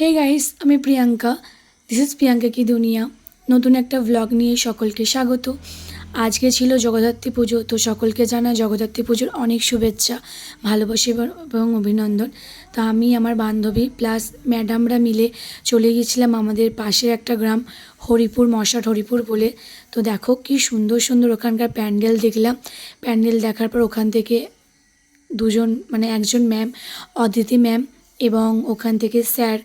Hey guys আমি Priyanka. This is Priyanka কি দুনিয়া। নতুন একটা ভ্লগ নিয়ে সকলকে স্বাগত। আজকে ছিল জগদ্ধাত্রী পুজো, তো সকলকে জানা জগদ্ধাত্রী পুজোর অনেক শুভেচ্ছা, ভালোবাসি এবং- অভিনন্দন। তো আমি, আমার বান্ধবী প্লাস ম্যাডামরা মিলে চলে গিয়েছিলাম আমাদের পাশে একটা গ্রাম, হরিপুর, মশাট হরিপুর বলে। তো দেখো কি সুন্দর সুন্দর ওখানকার প্যান্ডেল দেখলাম। প্যান্ডেল দেখার পর ওখান থেকে দুজন মানে একজন ম্যাম অদিতি ম্যাম এবং ওখান থেকে স্যার,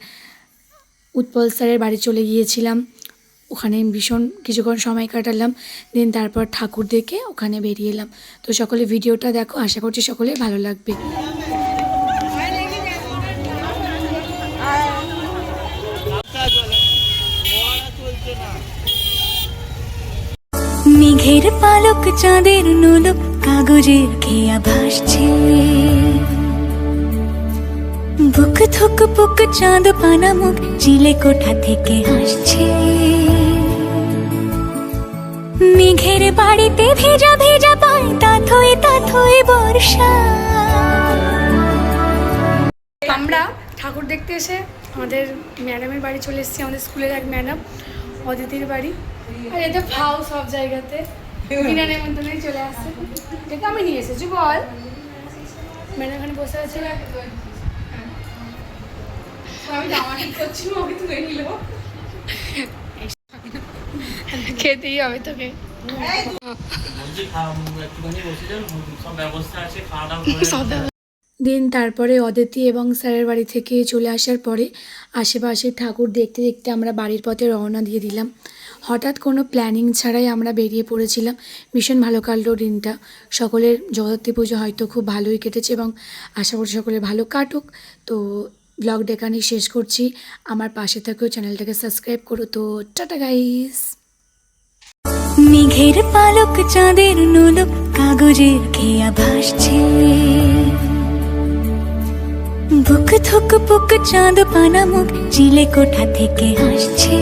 উৎপল স্যারের বাড়ি চলে গিয়েছিলাম। ওখানে ভীষণ কিছুক্ষণ সময় কাটালাম, দেন তারপর ঠাকুর দেখে ওখানে বেরিয়ে এলাম। তো সকলে ভিডিওটা দেখো, আশা করছি সকলের ভালো লাগবে। মেঘের পালক চাঁদের নোলক কাগজের খেয়া ভাসছে। বুক থুক পুক চাঁদ পানা মুখ চিলে কোঠা থেকে হাসছে মেঘের বাড়িতে ভেজা ভেজা পায় তাথই তাথই বর্ষা। আমরা ঠাকুর দেখতে এসে আমাদের ম্যাডামের বাড়ি চলে এসেছি, আমাদের স্কুলের এক ম্যাডাম, অদিতির বাড়ি। আর এতে ফাও সব জায়গাতে বিনা নেমন্তন্নেই চলে আসছে এটা আমি নিয়ে এসেছি, বল। ম্যাডাম এখানে বসে আছে। খেতেই হবে তোকে। দিন তারপরে অদিতি এবং স্যারের বাড়ি থেকে চলে আসার পরে আশেপাশে ঠাকুর দেখতে দেখতে আমরা বাড়ির পথে রওনা দিয়ে দিলাম। হঠাৎ কোনো প্ল্যানিং ছাড়াই আমরা বেরিয়ে পড়েছিলাম। ভীষণ ভালো কাটলো দিনটা। সকলের জগদ্ধাত্রী পুজো হয়তো খুব ভালোই কেটেছে এবং আশা করি সকলে ভালো কাটুক। তো ব্লগটা এখানে শেষ করছি। আমার পাশে থাকো চ্যানেলটাকে সাবস্ক্রাইব করো তো। টাটা গাইস মেঘের পালক চাঁদের নোলক কাগজের খেয়া ভাসছে। বুক থুক পুক চাঁদ পানা মুখ, চিলে কোঠা থেকে হাসছে।